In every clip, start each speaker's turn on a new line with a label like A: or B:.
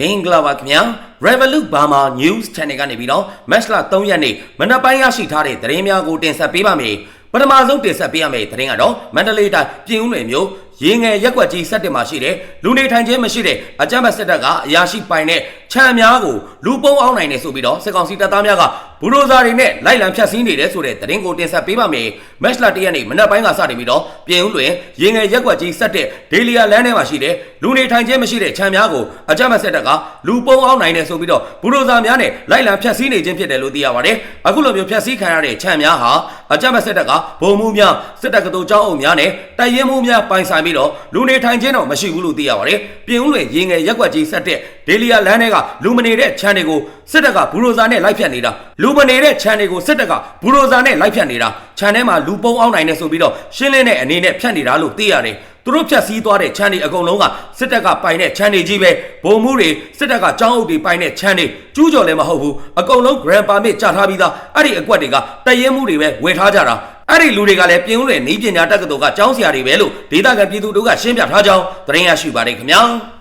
A: မင်္ဂလာပါခင်ဗျာ Revolut Burma News Channel ကနေပြီးတော့ Match လ3ရက်နေ့မနက်ပိုင်းရရှိထားတဲ့သတင်းများကိုတင်ဆက်ပေးပါမယ်ပထမဆုံးတင်ဆက်ပေးရမယ့်သတင်းကတော့မန္တလေးတိုင်းပြည်ဦးလွင်မြို့ရေငယ်ရက်ကွက်ကြီး7တင်မှာရှိတဲ့လူနေထိုင်ခြင်းမရှိတဲ့အကြမ်းဖက်စစ်တပ်ကအရာရှိပိုင်တဲ့ခြံများကိုလူပုံအောင်နိုင်နေဆိုပြီးတော့စစ်ကောင်စီတပ်သားများက ဘူရိုဇာတွေနဲ့လိုက်လံဖျက်ဆီးနေတယ်ဆိုတဲ့သတင်းကိုတင်ဆက်ပေးပါမယ်။ Match လ1ရက်နေ့မနက်ပိုင်းကစတင်ပြီးတော့ပြည်ဦးလွင်ရေငယ်ရက်ကွက်ကြီး7တဲ့ဒေလီယာလမ်းထဲမှာရှိတဲ့လူနေထိုင်ခြင်းမရှိတဲ့ခြံများကိုအကြမ်းဖက်စစ်တပ်ကလူပုံအောင်နိုင်နေဆိုပြီးတော့ဘူရိုဇာများနဲ့လိုက်လံဖျက်ဆီးနေခြင်းဖြစ်တယ်လို့သိရပါတယ်။အခုလိုမျိုးဖျက်ဆီးခံရတဲ့ခြံများဟာအကြမ်းဖက်စစ်တပ်ကဗုံမှုများစစ်တပ်ကတူကြောင်းအုပ်များနဲ့တိုက်ရင်မှုများပိုင်ဆိုင်ပြီးတော့လူနေထိုင်ခြင်းတော့မရှိဘူးလို့သိရပါတယ်။ပြင်ဦးလွင်ရေငယ်ရက်ကွက်ကြီးဆက်တဲ့ဒေလီယာလမ်းထဲကလူမနေတဲ့ခြံတွေကိုစစ်တပ်ကဘူရိုဇာနဲ့လိုက်ဖြတ်နေတာလူမနေတဲ့ခြံတွေကိုစစ်တပ်ကဘူရိုဇာနဲ့လိုက်ဖြတ်နေတာခြံထဲမှာလူပုံအောင်နိုင်နေဆိုပြီးတော့ရှင်းလင်းတဲ့အနေနဲ့ဖြတ်နေတာလို့သိရတယ်။သူတို့ဖြတ်စည်းသွားတဲ့ခြံတွေအကုန်လုံးကစစ်တပ်ကပိုင်တဲ့ခြံတွေကြီးပဲဗုံမှုတွေစစ်တပ်ကကြောင်းအုပ်တွေပိုင်တဲ့ခြံတွေကျူးကျော်လည်းမဟုတ်ဘူးအကုန်လုံး grand permit ကြာထားပြီးသားအဲ့ဒီအကွက်တွေကတရင်မှုတွေပဲဝယ်ထားကြတာအဲ့ဒီလူတွေကလည်းပြင်းဦးလွယ်နေပညာတက္ကသိုလ်ကကျောင်းဆရာတွေပဲလို့ဒေသခံပြည်သူတို့ကရှင်းပြထားကြောင်းသတင်းရရှိပါတယ်ခင်ဗျာ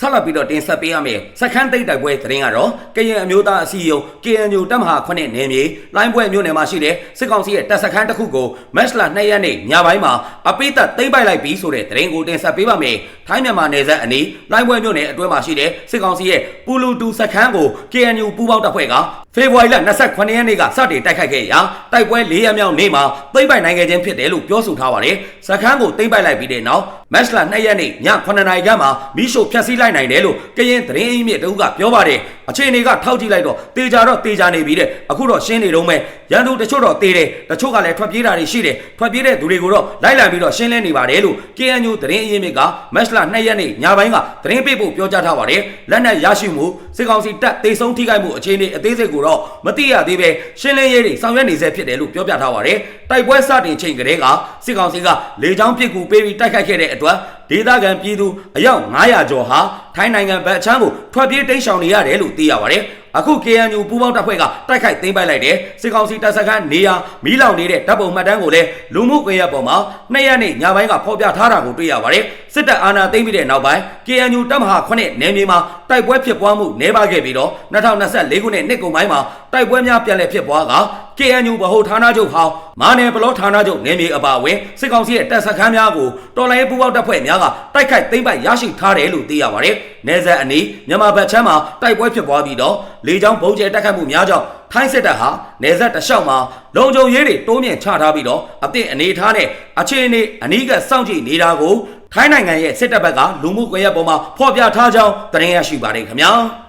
A: ဆက်လက်ပြီးတော့တင်ဆက်ပေးရမယ့်စခန်းသိပ်တိုက်ပွဲသတင်းကတော့ကရင်အမျိုးသားအစည်းအရုံး KNU တပ်မဟာ9နယ်မြေလိုင်းပွဲမြို့နယ်မှာရှိတဲ့စစ်ကောင်စီရဲ့တပ်စခန်းတစ်ခုကိုမက်စလာ2ရက်နေ့ညပိုင်းမှာအပိသက်သိမ်းပိုက်လိုက်ပြီးဆိုတဲ့သတင်းကိုတင်ဆက်ပေးပါမယ်။ထိုင်းမြန်မာနယ်စပ်အနီးလိုင်းပွဲမြို့နယ်အတွင်းမှာရှိတဲ့စစ်ကောင်စီရဲ့ပူလူတူစခန်းကို KNU ပူးပေါင်းတပ်ဖွဲ့ကဖေဖော်ဝါရီလ28ရက်နေ့ကစတင်တိုက်ခိုက်ခဲ့ရာတိုက်ပွဲ၄ရက်မြောက်နေ့မှာသိမ်းပိုက်နိုင်ခဲ့ခြင်းဖြစ်တယ်လို့ပြောဆိုထားပါတယ်။စခန်းကိုသိမ်းပိုက်လိုက်ပြီးတဲ့နောက်မက်စလာ2ရက်နေ့ည9နာရီခန့်မှာမိရှို့ဖျက်ဆီးလိုက်နိုင်တယ်လို့ကရင်သတင်းအင်းမြစ်တအုပ်ကပြောပါတယ်။အခြေအနေကထောက်ကြည့်လိုက်တော့တေချာတော့တေချာနေပြီတဲ့အခုတော့ရှင်းနေတော့မယ်ရန်သူတချို့တော့တေးတယ်တချို့ကလည်းထွက်ပြေးတာတွေရှိတယ်ထွက်ပြေးတဲ့သူတွေကိုတော့လိုက်လံပြီးတော့ရှင်းလင်းနေပါတယ်လို့ KNU သတင်းအင်းမြစ်ကမက်စလာ2ရက်နေ့ညပိုင်းကသတင်းပေးဖို့ပြောကြားထားပါတယ်။လက်နက်ရရှိမှုစစ်ကောင်စီတပ်တေဆုံးထိခိုက်မှုအခြေအနေအသေးစိတ်ကိုတော့မသိရသေးပဲရှင်းလင်းရေးတွေဆောင်ရွက်နေဆဲဖြစ်တယ်လို့ပြောပြထားပါတယ်။တိုက်ပွဲစတင်ချိန်ကလေးကစစ်ကောင်စီကလေကြောင်းပစ်ကူပေးပြီးတိုက်ခိုက်ခဲ့တဲ့အတွက်ဒေသခံပြည်သူအယောက်900ကျော်ဟာထိုင်းနိုင်ငံဘက်အချမ်းကိုထွက်ပြေးတိမ်းရှောင်နေရတယ်လို့သိရပါတယ်။အခု KNU ပူးပေါင်းတပ်ဖွဲ့ကတိုက်ခိုက်သိမ်းပိုက်လိုက်တဲ့စစ်ကောင်စီတပ်စခန်းနေရာမီးလောင်နေတဲ့တပ်ပုံမှတ်တမ်းကိုလည်းလူမှုကွန်ရက်ပေါ်မှာနှစ်ရက်နေ့ညပိုင်းကဖော်ပြထားတာကိုတွေ့ရပါတယ်။စစ်တပ်အာဏာသိမ်းပြီးတဲ့နောက်ပိုင်း KNU တပ်မဟာ9နယ်မြေမှာတိုက်ပွဲဖြစ်ပွားမှုနှဲပါခဲ့ပြီးတော့2024ခုနှစ်နှစ်ကုန်ပိုင်းမှာတိုက်ပွဲများပြန်လည်ဖြစ်ပွားက KNU ဗဟိုဌာနချုပ်ဟောင်းမာနယ်ဘလောဌာနချုပ်နယ်မြေအပါအဝင်စစ်ကောင်စီရဲ့တပ်စခန်းများကိုတော်လိုင်းပူးပေါင်းတပ်ဖွဲ့များကတိုက်ခိုက်သိမ်းပိုက်ရရှိထားတယ်လို့သိရပါတယ်။နေဆက်အနီးမြန်မာဘက်ချမ်းမှာတိုက်ပွဲဖြစ်ပွားပြီးတော့လေကြောင်းဗုံးကျဲတိုက်ခိုက်မှုများကြောင့်ထိုင်းစစ်တပ်ဟာနေဆက်တလျှောက်မှာလုံခြုံရေးတွေတိုးမြင့်ချထားပြီးတော့အသည့်အနေထားနဲ့အခြေအနေအနီးကစောင့်ကြည့်နေတာကိုထိုင်းနိုင်ငံရဲ့စစ်တပ်ဘက်ကလူမှုကွန်ရက်ပေါ်မှာဖော်ပြထားကြောင်းသတင်းရရှိပါတယ်ခင်ဗျာ။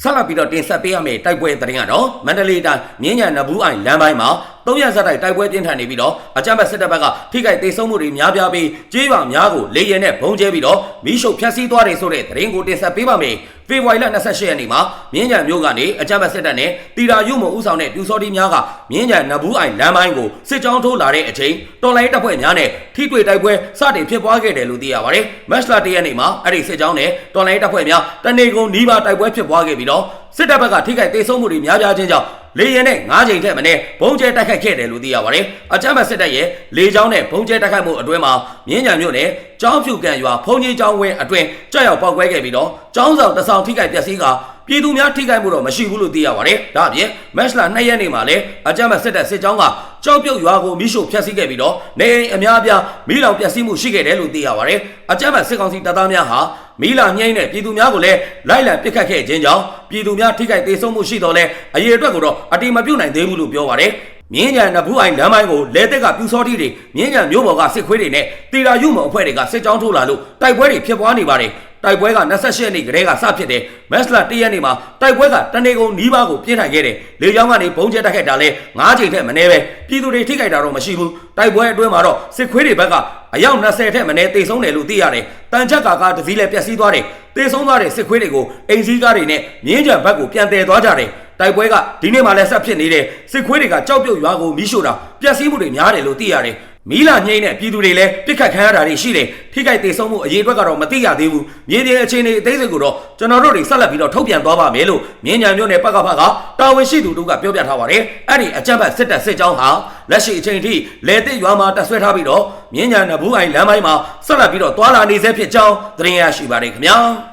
A: ဆက်လက်ပြီးတော့တင်ဆက်ပေးရမယ့်တိုက်ပွဲသတင်းကတော့မန္တလေးတိုင်းမြင်းညံနဘူးအိုင်လမ်းပိုင်းမှာ သုံးရဇက်တိုက်တိုက်ပွဲပြင်းထန်နေပြီးတော့အကြမ်းဖက်စစ်တပ်ဘက်ကထိခိုက်ဒေဆုံးမှုတွေများပြားပြီးကြေးရွာများကိုလေရင်နဲ့ဘုံကျဲပြီးတော့မီးရှို့ဖျက်ဆီးသွားတယ်ဆိုတဲ့သတင်းကိုတင်ဆက်ပေးပါမယ်။ဖေဖော်ဝါရီလ28ရက်နေ့မှာမြင်းညံမြို့ကနေအကြမ်းဖက်စစ်တပ်နဲ့တီတာရုံမဦးဆောင်တဲ့ပြူစောတိများကမြင်းညံနဘူးအိုင်လမ်းပိုင်းကိုစစ်ကြောင်းထိုးလာတဲ့အချိန်တော်လိုင်းတပ်ဖွဲ့များနဲ့ထိတွေ့တိုက်ပွဲစတင်ဖြစ်ပွားခဲ့တယ်လို့သိရပါတယ်။မတ်လ1ရက်နေ့မှာအဲ့ဒီစစ်ကြောင်းနဲ့တော်လိုင်းတပ်ဖွဲ့များတနေကုန်နီးပါးတိုက်ပွဲဖြစ်ပွားခဲ့ပြီးတော့ စစ်တပ်ဘက်ကထိခိုက်ဒေဆုံးမှုတွေများပြားခြင်းကြောင့်လေရင်နဲ့၅ချိန်ထက်မနည်းဘုံကျဲတိုက်ခိုက်ခဲ့တယ်လို့သိရပါတယ်။အကြမ်းဖက်စစ်တပ်ရဲ့လေကြောင်းနဲ့ဘုံကျဲတိုက်ခိုက်မှုအတွင်းမှာမြင်းကြံမြို့နယ်ကျောင်းဖြူကန်ရွာဖုန်ကြီးကျောင်းဝင်းအတွင်းကြောက်ရောက်ပေါက်ကွဲခဲ့ပြီးတော့ကျောင်းဆောင်တဆောင်ထိခိုက်ပျက်စီးကပြည်သူများထိခိုက်မှုတော့မရှိဘူးလို့သိရပါတယ်။ဒါအပြင်မက်စလာ2ရက်နေ့မှာလည်းအကြမ်းဖက်စစ်တပ်စစ်ကြောင်းကကြောက်ပြုတ်ရွာကိုမိရှို့ဖျက်ဆီးခဲ့ပြီးတော့နေအိမ်အများအပြားမိလောင်ပျက်စီးမှုရှိခဲ့တယ်လို့သိရပါတယ်။အကြမ်းဖက်စစ်ကောင်စီတပ်သားများဟာ မီလာညှိတဲ့ပြည်သူများကိုလည်းလိုက်လံပစ်ခတ်ခဲ့ခြင်းကြောင့်ပြည်သူများထိခိုက်ဒေဆုံးမှုရှိတော့လဲအရေးအတွက်ကိုတော့အတိမပြုတ်နိုင်သေးဘူးလို့ပြောပါတယ်မြင်းကြံနဘူးအိုင်လမ်းပိုင်းကိုလဲတက်ကပြူစောတိတွေမြင်းကြံမျိုးပေါ်ကစစ်ခွေးတွေနဲ့တီရာယူမအဖွဲ့တွေကစစ်ကြောင်းထိုးလာလို့တိုက်ပွဲတွေဖြစ်ပွားနေပါတယ်တိုက်ပွဲက28ရက်နေ့ကတည်းကစဖြစ်တယ်မက်စလာ1ရက်နေ့မှာတိုက်ပွဲကတနေကုန်နီးပါးကိုပြင်းထန်ခဲ့တယ်လေကြောင်းကနေဘုံကျဲတိုက်ခိုက်တာလဲ9ချိန်ထက်မနည်းပဲပြည်သူတွေထိခိုက်တာတော့မရှိဘူးတိုက်ပွဲအတွင်းမှာတော့စစ်ခွေးတွေဘက်က အယောက်20ထက်မနည်းတေဆုံးတယ်လို့သိရတယ်တန်ချက်ကာကတစည်းလဲပျက်စီးသွားတယ်တေဆုံးသွားတဲ့စစ်ခွေးတွေကိုအိမ်စည်းကားတွေနဲ့မြင်းကြံဘက်ကိုပြန်တည်သွားကြတယ်တိုက်ပွဲကဒီနေ့မှလည်းဆက်ဖြစ်နေတယ်စစ်ခွေးတွေကကြောက်ပြုတ်ရွာကိုမီးရှို့တာပျက်စီးမှုတွေများတယ်လို့သိရတယ် မီလာညှိတဲ့ပြည်သူတွေလည်းပြစ်ခတ်ခံရတာတွေရှိတယ်ထိခိုက်ဒေဆုံးမှုအရေးအတွက်ကတော့မသိရသေးဘူးမြေပြင်အခြေအနေအသေးစိတ်ကိုတော့ကျွန်တော်တို့တွေဆက်လက်ပြီးတော့ထုတ်ပြန်သွားပါမယ်လို့မြင်းညာမျိုးနယ်ပကဖကတာဝန်ရှိသူတို့ကပြောပြထားပါတယ်အဲ့ဒီအကြမ်းဖက်စစ်တပ်စစ်ကြောင်းဟာလက်ရှိအချိန်ထိလေတစ်ရွာမှာတက်ဆွဲထားပြီးတော့မြင်းညာနဘူးအိုင်လမ်းပိုင်းမှာဆက်လက်ပြီးတော့သွာလာနေဆဲဖြစ်ကြောင်းသတင်းရရှိပါတယ်ခင်ဗျာ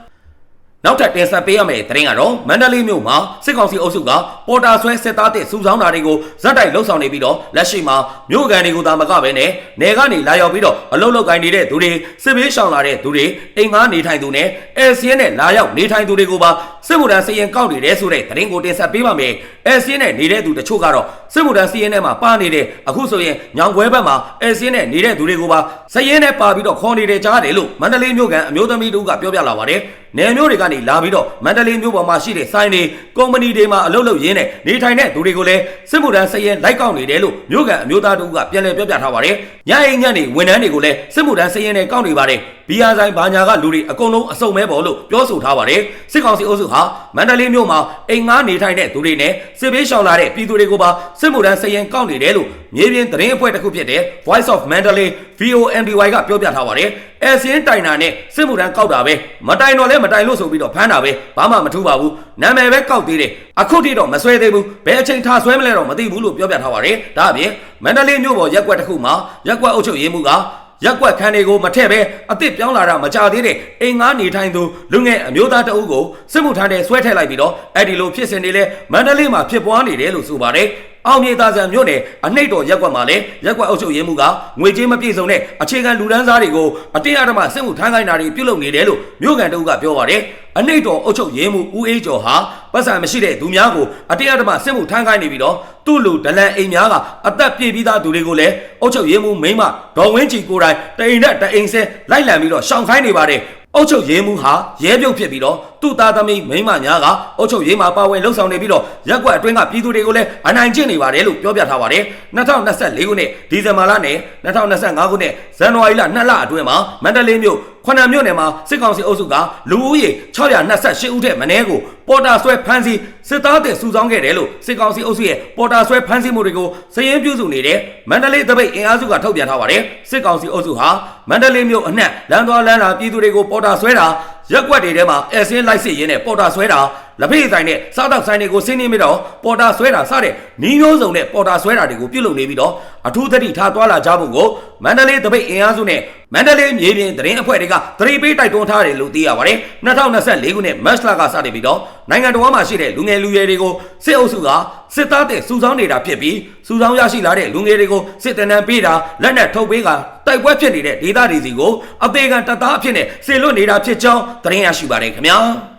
A: နောက်ထပ်တင်ဆက်ပေးရမယ့်သတင်းကတော့မန္တလေးမြို့မှာစစ်ကောင်စီအုပ်စုကပေါ်တာဆွဲစစ်သားတဲ့စူဆောင်းတာတွေကိုဇက်တိုက်လှုပ်ဆောင်နေပြီးတော့လက်ရှိမှာမြို့ကန်တွေကိုသာမကပဲနဲ့နယ်ကနေလာရောက်ပြီးတော့အလုတ်လုတ်ကိုင်းနေတဲ့သူတွေစစ်ဘေးရှောင်လာတဲ့သူတွေအိမ်ငါနေထိုင်သူနဲ့အဲစီးနဲ့လာရောက်နေထိုင်သူတွေကိုပါစစ်မှုထမ်းစည်ရင်ကောက်နေတယ်ဆိုတဲ့သတင်းကိုတင်ဆက်ပေးပါမယ်အဲစီးနဲ့နေတဲ့သူတချို့ကတော့စစ်မှုထမ်းစည်ရင်ထဲမှာပါနေတဲ့အခုဆိုရင်ညောင်ခွဲဘက်မှာအဲစီးနဲ့နေတဲ့သူတွေကိုပါစည်ရင်နဲ့ပါပြီးတော့ခေါ်နေတဲ့ကြားတယ်လို့မန္တလေးမြို့ကန်အမျိုးသမီးတို့ကပြောပြလာပါတယ်နယ်မျိုးတွေကနေလာပြီးတော့မန္တလေးမြို့ပေါ်မှာရှိတဲ့ဆိုင်တွေကုမ္ပဏီတွေမှာအလုပ်လုပ်ရင်းနဲ့နေထိုင်တဲ့သူတွေကိုလည်းစစ်မှုထမ်းစည်ရင်လိုက်ကောက်နေတယ်လို့မြို့ကန်အမျိုးသားတို့ကပြန်လည်ပြောပြထားပါတယ်ညအိမ်ညနေဝန်ထမ်းတွေကိုလည်းစစ်မှုထမ်းစည်ရင်နဲ့ကောက်နေပါတယ် ဘီယာဆိုင်ဘာညာကလူတွေအကုန်လုံးအစုံမဲပေါ်လို့ပြောဆိုထားပါတယ်စစ်ကောင်စီအုပ်စုဟာမန္တလေးမြို့မှာအိမ်ငါနေထိုင်တဲ့သူတွေနဲ့စစ်ဘေးရှောင်လာတဲ့ပြည်သူတွေကိုပါစစ်မှုထမ်းစည်ရင်ကောက်နေတယ်လို့မြေပြင်သတင်းအဖွဲ့တစ်ခုဖြစ်တဲ့ Voice of Mandalay VOMDY ကပြောပြထားပါတယ်အဲစင်းတိုင်တာနဲ့စစ်မှုထမ်းကောက်တာပဲမတိုင်တော့လဲမတိုင်လို့ဆိုပြီးတော့ဖမ်းတာပဲဘာမှမထူးပါဘူးနာမည်ပဲကောက်သေးတယ်အခုထိတော့မဆွဲသေးဘူးဘယ်အချိန်ထားဆွဲမလဲတော့မသိဘူးလို့ပြောပြထားပါတယ်ဒါအပြင်မန္တလေးမြို့ပေါ်ရက်ကွက်တစ်ခုမှာရက်ကွက်အုပ်ချုပ်ရေးမှုက ရက်ကွက်ခန်းတွေကိုမထည့်ပဲအစ်စ်ပြောင်းလာတာမကြသေးတဲ့အိမ်ငါနေထိုင်သူလူငယ်အမျိုးသားတအုပ်ကိုစစ်မှုထမ်းတဲ့ဆွဲထည့်လိုက်ပြီးတော့အဲ့ဒီလိုဖြစ်စဉ်တွေလဲမန္တလေးမှာဖြစ်ပွားနေတယ်လို့ဆိုပါတယ် အောင်မြေသားဆန်မြို့နယ်အနှိတ်တော်ရက်ကွက်မှာလည်းရက်ကွက်အုပ်ချုပ်ရေးမှုကငွေကြေးမပြည့်စုံတဲ့အခြေခံလူဒန်းစားတွေကိုအတင်းအဓမ္မစစ်မှုထမ်းခိုင်းတာတွေပြုလုပ်နေတယ်လို့မြို့ကန်တုကပြောပါတယ်အနှိတ်တော်အုပ်ချုပ်ရေးမှုဦးအေးကျော်ဟာပတ်စံမရှိတဲ့သူများကိုအတင်းအဓမ္မစစ်မှုထမ်းခိုင်းနေပြီးတော့သူ့လူဒလန်အိမ်များကအသက်ပြည့်ပြီးသားသူတွေကိုလည်းအုပ်ချုပ်ရေးမှုမိမဒေါ်ဝင်းချီကိုယ်တိုင်တအိမ်နဲ့တအိမ်ဆဲလိုက်လံပြီးတော့ရှောင်ခိုင်းနေပါတယ် အုတ်ချုပ်ရေးမှုဟာရဲပြုတ်ဖြစ်ပြီးတော့သူ့သားသမီးမိန်းမများကအုတ်ချုပ်ရေးမှာပါဝင်လှုပ်ဆောင်နေပြီးတော့ရက်ကွက်အတွင်းကပြည်သူတွေကိုလည်းအနိုင်ကျင့်နေပါတယ်လို့ပြောပြထားပါတယ်2024ခုနှစ်ဒီဇင်ဘာလနဲ့2025ခုနှစ်ဇန်နဝါရီလ2လအတွင်းမှာမန္တလေးမြို့ခွနံမြို့နယ်မှာစစ်ကောင်စီအုပ်စုကလူဦးရေ628ဦးထက်မနည်းကိုပေါ်တာဆွဲဖမ်းဆီးစစ်သားတဲ့စုဆောင်းခဲ့တယ်လို့စစ်ကောင်စီအုပ်စုရဲ့ပေါ်တာဆွဲဖမ်းဆီးမှုတွေကိုစည်ရင်းပြုစုနေတဲ့မန္တလေးတပိတ်အင်အားစုကထုတ်ပြန်ထားပါတယ်စစ်ကောင်စီအုပ်စုဟာမန္တလေးမြို့အနှံ့လမ်းသွားလမ်းလာပြည်သူတွေကိုပေါ်တာဆွဲတာရက်ကွက်တွေထဲမှာအဲဆင်းလိုက်စစ်ရင်းနဲ့ပေါ်တာဆွဲတာ လက်ဖေးဆိုင်နဲ့စားတောက်ဆိုင်တွေကိုဆင်းနေပြီးတော့ပေါ်တာဆွဲတာစတဲ့နီးမျိုးစုံနဲ့ပေါ်တာဆွဲတာတွေကိုပြုလုပ်နေပြီးတော့အထူးသတိထားသွားလာကြဖို့ကိုမန္တလေးတပိတ်အင်အားစုနဲ့မန္တလေးမြေပြင်သတင်းအဖွဲ့တွေကသတိပေးတိုက်တွန်းထားတယ်လို့သိရပါတယ်2024ခုနှစ်မတ်လကစတင်ပြီးတော့နိုင်ငံတော်မှာရှိတဲ့လူငယ်လူရွယ်တွေကိုစစ်အုပ်စုကစစ်သားတဲ့စုဆောင်းနေတာဖြစ်ပြီးစုဆောင်းရရှိလာတဲ့လူငယ်တွေကိုစစ်တနန်းပေးတာလက်နက်ထုတ်ပေးကတိုက်ပွဲဖြစ်နေတဲ့ဒေသတွေစီကိုအသေးခံတပ်သားအဖြစ်နဲ့ဆေလွတ်နေတာဖြစ်ကြောင်းသတင်းရရှိပါတယ်ခင်ဗျာ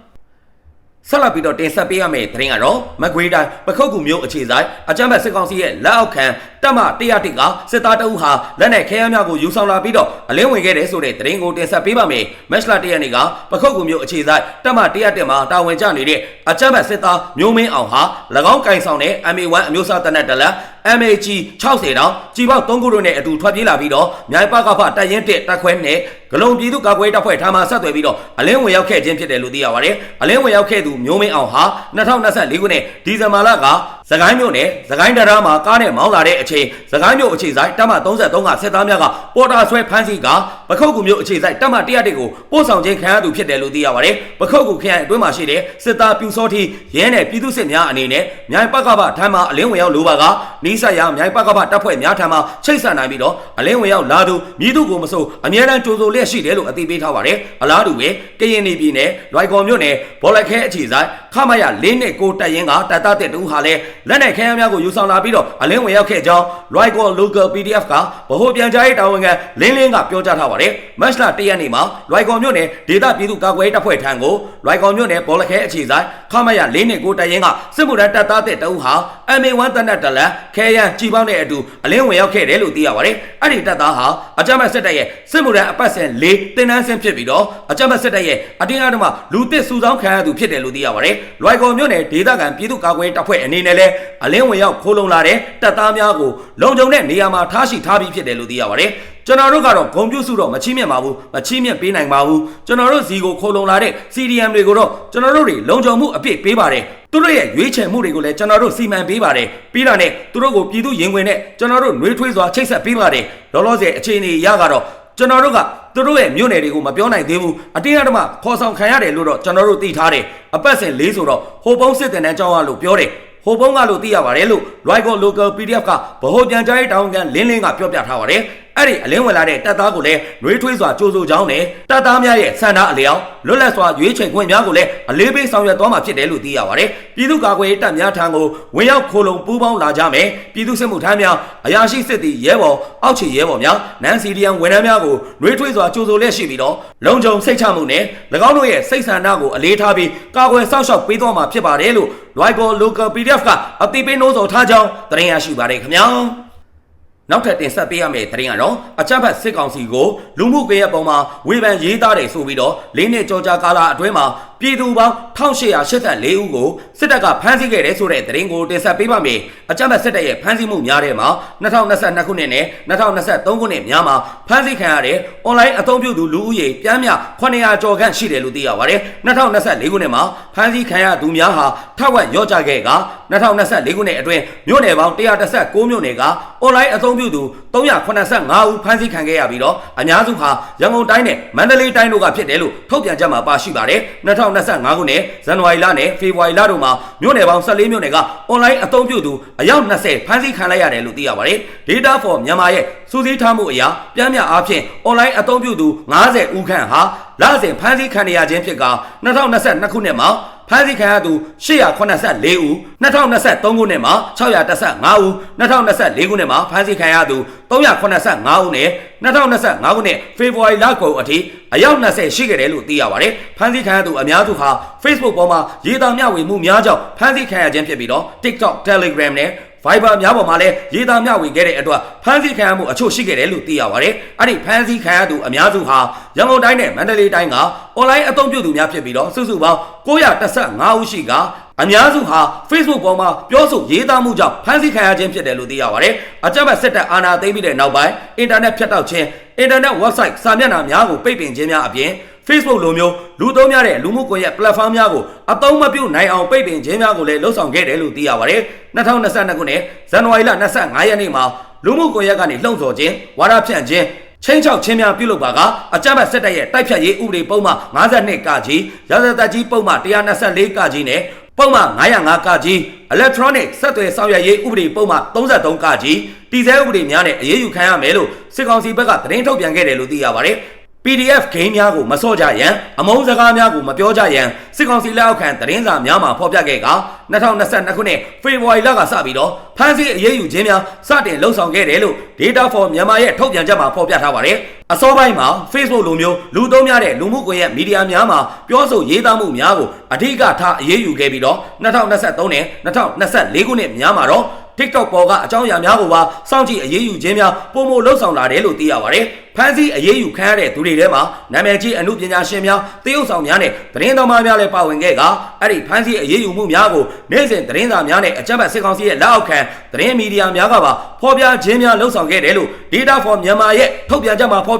A: ဆက်လက်ပြီးတော့တင်ဆက်ပေးရမယ့်သတင်းကတော့မကွေးတိုင်းပခုတ်ကူမျိုးအခြေဆိုင်အကြမ်းဖက်စစ်ကောင်စီရဲ့လက်အောက်ခံတပ်မ101ကစစ်သားတအုပ်ဟာလက်နက်ခဲယမ်းများကိုယူဆောင်လာပြီးတော့အလင်းဝင်ခဲ့တယ်ဆိုတဲ့သတင်းကိုတင်ဆက်ပေးပါမယ်မက်စလာ1ရက်နေ့ကပခုတ်ကူမျိုးအခြေဆိုင်တပ်မ101မှာတာဝန်ကျနေတဲ့အကြမ်းဖက်စစ်သားမျိုးမင်းအောင်ဟာ၎င်းကင်ဆောင်တဲ့ MA1 အမျိုးအစားတပ်နက်တလက် MAG 60တောင်ကြီးပေါက်3ခုတို့နဲ့အတူထွက်ပြေးလာပြီးတော့မြိုင်ပကဖတပ်ရင်တက်တက်ခွဲနဲ့ဂလုံပြည်သူ့ကာကွယ်တပ်ဖွဲ့ထားမှဆက်သွယ်ပြီးတော့အလင်းဝင်ရောက်ခဲ့ခြင်းဖြစ်တယ်လို့သိရပါတယ်အလင်းဝင်ရောက်ခဲ့သူမျိုးမင်းအောင်ဟာ2024ခုနှစ်ဒီဇင်ဘာလကစကိုင်းမြို့နယ်စကိုင်းတရာမှာကားနဲ့မောင်းလာတဲ့အချိန်စကိုင်းမြို့အခြေဆိုင်တပ်မ33ကစစ်သားများကပေါ်တာဆွဲဖမ်းဆီးကပခုတ်ကူမြို့အခြေဆိုင်တပ်မ100တက်ကိုပို့ဆောင်ခြင်းခံရသူဖြစ်တယ်လို့သိရပါတယ်ပခုတ်ကူခရိုင်အတွင်းမှာရှိတဲ့စစ်သားပြူစောတိရဲနဲ့ပြည်သူစစ်များအနေနဲ့မြိုင်ပကပထမ်းမှာအလင်းဝင်ရောက်လိုပါကနီးစပ်ရမြိုင်ပကပတပ်ဖွဲ့များထံမှချိတ်ဆက်နိုင်ပြီးတော့အလင်းဝင်ရောက်လာသူမြည်သူကိုမဆိုအမြဲတမ်းကြိုးစိုးလျက်ရှိတယ်လို့အသိပေးထားပါတယ်အလားတူပဲကရင်နေပြည်နယ်လွိုင်ကော်မြို့နယ်ဘော်လက်ခဲအခြေဆိုင်ခမရ၄နှစ်ကိုတက်ရင်ကတပ်သားတဲ့တူဟာလဲလက်နက်ခဲယမ်းများကိုယူဆောင်လာပြီးတော့အလင်းဝင်ရောက်ခဲ့ကြောင်း Loico Local PDF ကဗဟိုပြန်ကြားရေးတာဝန်ခံလင်းလင်းကပြောကြားထားပါတယ်။မတ်လ၁ရက်နေ့မှာ Loico မြို့နယ်ဒေသပြည်သူ့ကာကွယ်ရေးတပ်ဖွဲ့ထံကို Loico မြို့နယ်ဘောလခဲအခြေဆိုင်ခမရ၄နှစ်ကိုတက်ရင်ကစစ်မှုထမ်းတပ်သားတဲ့တူဟာ MA1 တနက်တလက်ခဲယမ်းကြီးပေါင်းတဲ့အတူအလင်းဝင်ရောက်ခဲ့တယ်လို့သိရပါတယ်။အဲ့ဒီတပ်သားဟာအကြမ်းဖက်စစ်တပ်ရဲ့စစ်မှုထမ်းအပတ်စဉ်၄တင်နန်းဆင်းဖြစ်ပြီးတော့အကြမ်းဖက်စစ်တပ်ရဲ့အတင်းအဓမ္မလူတစ်စုဆောင်းခံရသူဖြစ်တယ်လို့သိရပါတယ်။ Loico မြို့နယ်ဒေသခံပြည်သူ့ကာကွယ်ရေးတပ်ဖွဲ့အနေနဲ့လည်းအလင်းဝင်ရောက်ခိုးလုံလာတဲ့တပ်သားများကိုလုံခြုံတဲ့နေရာမှာထားရှိထားပြီးဖြစ်တယ်လို့သိရပါတယ်ကျွန်တော်တို့ကတော့ဂုံပြုစုတော့မချိမြင့်ပါဘူးမချိမြင့်ပေးနိုင်ပါဘူးကျွန်တော်တို့ဇီကိုခိုးလုံလာတဲ့ CDM တွေကိုတော့ကျွန်တော်တို့တွေလုံခြုံမှုအပြည့်ပေးပါတယ်သူတို့ရဲ့ရွေးချယ်မှုတွေကိုလည်းကျွန်တော်တို့စီမံပေးပါတယ်ပြီးတာနဲ့သူတို့ကိုပြည်သူရင်ဝင်နဲ့ကျွန်တော်တို့နှွေးထွေးစွာချိတ်ဆက်ပေးပါတယ်လောလောဆယ်အခြေအနေရကတော့ကျွန်တော်တို့က သူတို့ရဲ့မြို့နယ်တွေကိုမပြောနိုင်သေးဘူးအတင်းအဓမ္မခေါ်ဆောင်ခံရတယ်လို့တော့ကျွန်တော်တို့သိထားတယ်အပတ်စဉ်လေးဆိုတော့ဟိုပုံးစစ်တဲ့တန်းကြောင်းရလို့ပြောတယ်ဟိုပုံးကလို့သိရပါတယ်လို့ Loico Local PDF ကဗဟိုပြန်ကြားရေးတာဝန်ခံလင်းလင်းကပြောပြထားပါတယ် အဲ့ဒီအလင်းဝင်လာတဲ့တပ်သားကိုလည်းနှွေးထွေးစွာကြိုးဆိုကြောင်းနဲ့တပ်သားများရဲ့ဆန္ဒအလျောက်လွတ်လပ်စွာရွေးချယ်ခွင့်များကိုလည်းအလေးပေးဆောင်ရွက်သွားမှာဖြစ်တယ်လို့သိရပါတယ်ပြည်သူ့ကာကွယ်ရေးတပ်များထံကိုဝင်ရောက်ခိုလုံပူးပေါင်းလာကြမယ်ပြည်သူ့စစ်မှုထမ်းများအရာရှိစစ်သည်ရဲဘော်အောက်ခြေရဲဘော်များနန်စီဒီယန်ဝန်ထမ်းများကိုနှွေးထွေးစွာကြိုးဆိုလျက်ရှိပြီးတော့လုံခြုံစိတ်ချမှုနဲ့၎င်းတို့ရဲ့စိတ်ဆန္ဒကိုအလေးထားပြီးကာကွယ်စောင့်ရှောက်ပေးသွားမှာဖြစ်ပါတယ်လို့ Loigo Local PDF ကအသိပေးနှိုးဆော်ထားကြောင်းသတင်းရရှိပါတယ်ခင်ဗျာ နောက်ထပ်တင်ဆက်ပေးရမယ့်သတင်းကတော့အကြမ်းဖက်စစ်ကောင်စီကိုလူမှုကွန်ရက်ပေါ်မှာဝေဖန်ရေးသားတယ်ဆိုပြီးတော့၄နှစ်ကြောကြာကာလအတွင်းမှာ ပြည်သူပေါင်း1884ဦးကိုစစ်တပ်ကဖမ်းဆီးခဲ့တယ်ဆိုတဲ့သတင်းကိုတင်ဆက်ပေးပါမယ်။အကြမ်းဖက်စစ်တပ်ရဲ့ဖမ်းဆီးမှုများတဲ့မှာ2022ခုနှစ်နဲ့2023ခုနှစ်များမှာဖမ်းဆီးခံရတဲ့ online အသုံးပြုသူလူဦးရေပြန်းမြ900ကျော်ခန့်ရှိတယ်လို့သိရပါတယ်။2024ခုနှစ်မှာဖမ်းဆီးခံရသူများဟာထပ်ဝက်ရော့ကျခဲ့က2024ခုနှစ်အတွင်းမြို့နယ်ပေါင်း116မြို့နယ်က online အသုံးပြုသူ385ဦးဖမ်းဆီးခံခဲ့ရပြီးတော့အများစုဟာရန်ကုန်တိုင်းနဲ့မန္တလေးတိုင်းတို့ကဖြစ်တယ်လို့ထုတ်ပြန်ချက်မှာပါရှိပါတယ်2025ခုနှစ်ဇန်နဝါရီလနဲ့ဖေဖော်ဝါရီလတို့မှာမြို့နယ်ပေါင်း14မြို့နယ်က online အသုံးပြုသူအယောက်20ဖမ်းဆီးခံလိုက်ရတယ်လို့သိရပါတယ် Data for မြန်မာရဲ့စူးစီးထားမှုအရာပြန်မြအားဖြင့် online အသုံးပြုသူ90ဦးခန့်ဟာလစဉ်ဖမ်းဆီးခံရခြင်းဖြစ်က2022ခုနှစ်မှာ ဖမ်းဆီးခံရသူ884ဦး2023ခုနှစ်မှာ615ဦး2024ခုနှစ်မှာဖမ်းဆီးခံရသူ385ဦးနဲ့2025ခုနှစ်ဖေဖော်ဝါရီလကုန်အထိအယောက်20ရှိခဲ့တယ်လို့သိရပါတယ်ဖမ်းဆီးခံရသူအများစုဟာ Facebook ပေါ်မှာရေးသားမျှဝေမှုများကြောင့်ဖမ်းဆီးခံရခြင်းဖြစ်ပြီးတော့ TikTok Telegram နဲ့ Viber များပေါ်မှာလည်းရေးသားမျှဝေခဲ့တဲ့အတွက်ဖမ်းဆီးခံရမှုအချို့ရှိခဲ့တယ်လို့သိရပါတယ်။အဲ့ဒီဖမ်းဆီးခံရသူအများစုဟာရန်ကုန်တိုင်းနဲ့မန္တလေးတိုင်းက online အသုံးပြုသူများဖြစ်ပြီးတော့စုစုပေါင်း915ဦးရှိကအများစုဟာ Facebook ပေါ်မှာပြောဆိုရေးသားမှုကြောင့်ဖမ်းဆီးခံရခြင်းဖြစ်တယ်လို့သိရပါတယ်။အကြမ်းဖက်စစ်တပ်အာဏာသိမ်းပြီးတဲ့နောက်ပိုင်းအင်တာနက်ဖြတ်တောက်ခြင်းအင်တာနက် website စာမျက်နှာများကိုပိတ်ပင်ခြင်းများအပြင် Facebook လိုမျိုးလူသုံးများတဲ့လူမှုကွန်ရက် platform များကိုအသုံးမပြုနိုင်အောင်ပိတ်ပင်ခြင်းများကိုလည်းလှုံ့ဆော်ခဲ့တယ်လို့သိရပါတယ်။2022ခုနှစ်ဇန်နဝါရီလ25ရက်နေ့မှာလူမှုကွန်ရက်ကနေလှုံ့ဆော်ခြင်းဝါဒဖြန့်ခြင်းချင်းချောက်ချင်းများပြုလုပ်ပါကအကြမ်းဖက်စစ်တပ်ရဲ့တိုက်ဖြတ်ရေးဥပဒေပုံမှ52ကကြီးရာဇသက်ကြီးပုံမှ124ကကြီးနဲ့ပုံမှ905ကကြီး electronic ဆက်သွယ်ဆောင်ရွက်ရေးဥပဒေပုံမှ33ကကြီးတည်ဆဲဥပဒေများနဲ့အရေးယူခံရမယ်လို့စစ်ကောင်စီဘက်ကသတင်းထုတ်ပြန်ခဲ့တယ်လို့သိရပါတယ်။ PDF ဂိမ်းများကိုမစော့ကြရန်အမုန်းစကားများကိုမပြောကြရန်စစ်ကောင်စီလက်အောက်ခံသတင်းစာများမှာဖော်ပြခဲ့က2022ခုနှစ်ဖေဖော်ဝါရီလကစပြီးတော့ဖမ်းဆီးအရေးယူခြင်းများစတင်လှုံ့ဆော်ခဲ့တယ်လို့ Data for မြန်မာရဲ့ထုတ်ပြန်ချက်မှာဖော်ပြထားပါတယ်။ အစောပိုင်းမှာ Facebook လိုမျိုးလူသုံးများတဲ့လူမှုကွန်ရက်မီဒီယာများမှာပြောဆိုရေးသားမှုများကိုအဓိကထားအရေးယူခဲ့ပြီးတော့2023နဲ့2024ခုနှစ်များမှာတော့ TikTok ပေါ်ကအကြောင်းအရာများကိုပါစောင့်ကြည့်အရေးယူခြင်းများပုံမလှုပ်ဆောင်လာတယ်လို့သိရပါတယ်။ဖန်စီအရေးယူခံရတဲ့သူတွေထဲမှာနာမည်ကြီးအမှုပညာရှင်များတရုတ်ဆောင်များနဲ့သတင်းသမားများလည်းပါဝင်ခဲ့ကအဲ့ဒီဖန်စီအရေးယူမှုများကိုနေ့စဉ်သတင်းစာများနဲ့အကြမ်းဖက်စစ်ကောင်စီရဲ့လက်အောက်ခံသတင်းမီဒီယာများကပါဖော်ပြခြင်းများလှုပ်ဆောင်ခဲ့တယ်လို့ Data for Myanmar ရဲ့ထုတ်ပြန်ချက်မှာဖော်